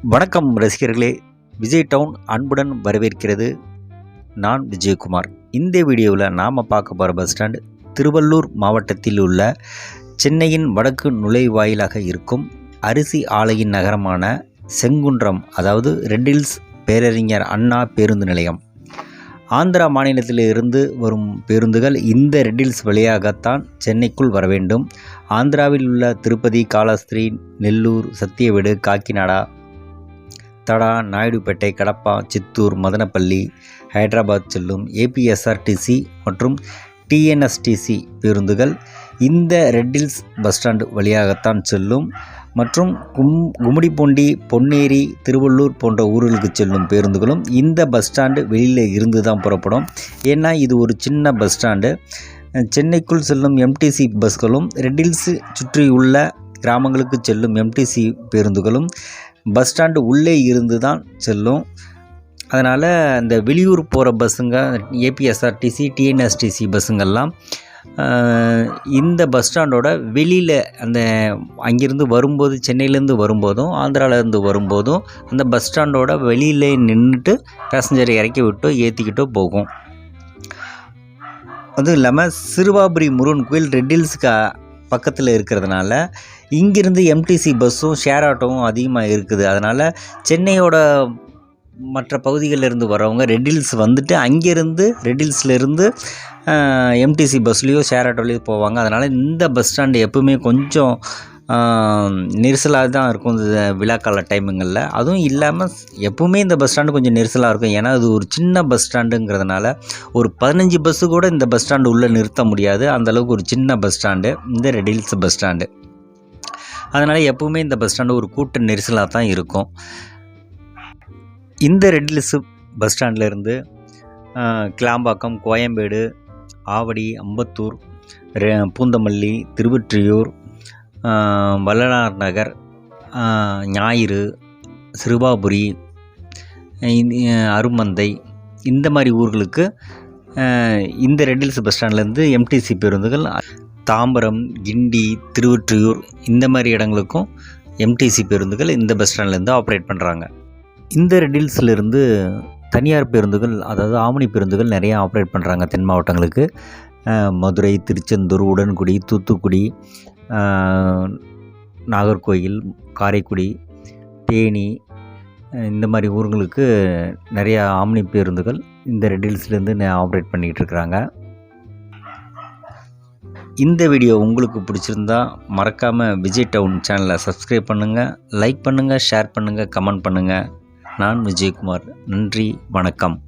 வணக்கம் ரசிகர்களே. விஜய் டவுன் அன்புடன் வரவேற்கிறது நான் விஜயகுமார். இந்த வீடியோவில் நாம் பார்க்க போகிற பஸ் ஸ்டாண்ட் திருவள்ளூர் மாவட்டத்தில் உள்ள சென்னையின் வடக்கு நுழைவாயிலாக இருக்கும் அரிசி ஆலையின் நகரமான செங்குன்றம் அதாவது ரெட்டில்ஸ் பேரறிஞர் அண்ணா பேருந்து நிலையம். ஆந்திரா மாநிலத்தில் இருந்து வரும் பேருந்துகள் இந்த ரெட்டில்ஸ் வழியாகத்தான் சென்னைக்குள் வர வேண்டும். ஆந்திராவில் உள்ள திருப்பதி காலாஸ்திரி நெல்லூர் சத்தியவீடு காக்கிநாடா தடா நாயுடுபேட்டை கடப்பா சித்தூர் மதனப்பள்ளி ஹைதராபாத் செல்லும் ஏபிஎஸ்ஆர்டிசி மற்றும் டிஎன்எஸ்டிசி பேருந்துகள் இந்த ரெட்டில்ஸ் பஸ் ஸ்டாண்டு வழியாகத்தான் செல்லும். மற்றும் கும் கும்மிடிப்பூண்டி பொன்னேரி திருவள்ளூர் போன்ற ஊர்களுக்கு செல்லும் பேருந்துகளும் இந்த பஸ் ஸ்டாண்டு வெளியில் இருந்து தான் புறப்படும். ஏன்னா இது ஒரு சின்ன பஸ் ஸ்டாண்டு. சென்னைக்குள் செல்லும் எம்டிசி பஸ்களும் ரெட்டில்ஸ் சுற்றியுள்ள கிராமங்களுக்கு செல்லும் எம்டிசி பேருந்துகளும் பஸ் ஸ்டாண்டு உள்ளே இருந்து தான் செல்லும். அதனால் இந்த வெளியூர் போகிற பஸ்ஸுங்க ஏபிஎஸ்ஆர்டிசி டிஎன்எஸ்டிசி பஸ்ஸுங்கெல்லாம் இந்த பஸ் ஸ்டாண்டோட வெளியில் அந்த அங்கேருந்து வரும்போது சென்னையிலேருந்து வரும்போதும் ஆந்திராவிலேருந்து வரும்போதும் அந்த பஸ் ஸ்டாண்டோட வெளியில் நின்றுட்டு பேசஞ்சரை இறக்கி விட்டோ ஏற்றிக்கிட்டோ போகும். அதுவும் இல்லாமல் சிறுவாபுரி முருகன் கோயில் ரெட்டில்ஸுக்கு பக்கத்தில் இருக்கிறதுனால இங்கேருந்து எம்டிசி பஸ்ஸும் ஷேர் ஆட்டோவும் அதிகமாக இருக்குது. அதனால் சென்னையோட மற்ற பகுதிகளிலிருந்து வரவங்க ரெட்டில்ஸ் வந்துட்டு அங்கேருந்து ரெட்டில்ஸ்லேருந்து எம்டிசி பஸ்லேயோ ஷேர் ஆட்டோலேயோ போவாங்க. அதனால் இந்த பஸ் ஸ்டாண்டு எப்பவுமே கொஞ்சம் நெரிசலாக தான் இருக்கும் இந்த விழாக்கால டைமுங்களில். அதுவும் இல்லாமல் எப்பவுமே இந்த பஸ் ஸ்டாண்டு கொஞ்சம் நெரிசலாக இருக்கும். ஏன்னா அது ஒரு சின்ன பஸ் ஸ்டாண்டுங்கிறதுனால ஒரு பதினஞ்சு பஸ்ஸு கூட இந்த பஸ் ஸ்டாண்டு உள்ளே நிறுத்த முடியாது. அந்தளவுக்கு ஒரு சின்ன பஸ் ஸ்டாண்டு இந்த ரெடில்ஸ் பஸ் ஸ்டாண்டு அதனால் எப்பவுமே இந்த பஸ் ஸ்டாண்டு ஒரு கூட்ட நெரிசலாக தான் இருக்கும். இந்த ரெட்லிஸ் பஸ் ஸ்டாண்ட்லேருந்து கிளாம்பாக்கம் கோயம்பேடு ஆவடி அம்பத்தூர் ரெ- பூந்தமல்லி திருவொற்றியூர் வள்ளலார் நகர் ஞாயிறு சிறுவாபுரி இந்த- அருமந்தை இந்த மாதிரி ஊர்களுக்கு இந்த ரெட்டில்ஸ் பஸ் ஸ்டாண்ட்லேருந்து எம்டிசி பேருந்துகள் தாம்பரம் கிண்டி திருவொற்றியூர் இந்த மாதிரி இடங்களுக்கும் எம்டிசி பேருந்துகள் இந்த பஸ் ஸ்டாண்ட்லேருந்து ஆப்ரேட் பண்ணுறாங்க இந்த ரெடில்ஸ்லேருந்து தனியார் பேருந்துகள் அதாவது ஆம்னி பேருந்துகள் நிறையா ஆப்ரேட் பண்ணுறாங்க தென் மாவட்டங்களுக்கு. மதுரை திருச்செந்தூர் உடன்குடி தூத்துக்குடி நாகர்கோயில் காரைக்குடி தேனி இந்த மாதிரி ஊர்களுக்கு நிறையா ஆம்னி பேருந்துகள் இந்த ரெடில்ஸ்லேருந்து ஆப்ரேட் பண்ணிகிட்டு இருக்கிறாங்க இந்த வீடியோ உங்களுக்கு பிடிச்சிருந்தா மறக்காமல் விஜய் டவுன் சேனலை சப்ஸ்கிரைப் பண்ணுங்கள் லைக் பண்ணுங்கள் ஷேர் பண்ணுங்கள் கமெண்ட் பண்ணுங்கள் நான் விஜயகுமார். நன்றி வணக்கம்.